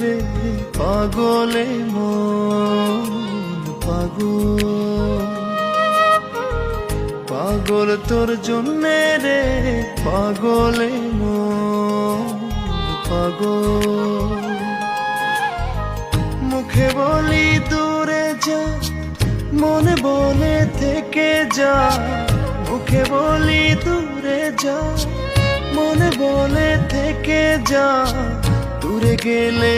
রে, পাগলে পাগল। পাগল তোর জন্যে রে, পাগলে পাগল। মুখে বলি দূরে যা, মনে বলে থেকে যা। মুখে বলি দূরে যা থেকে যা দূরে গেলে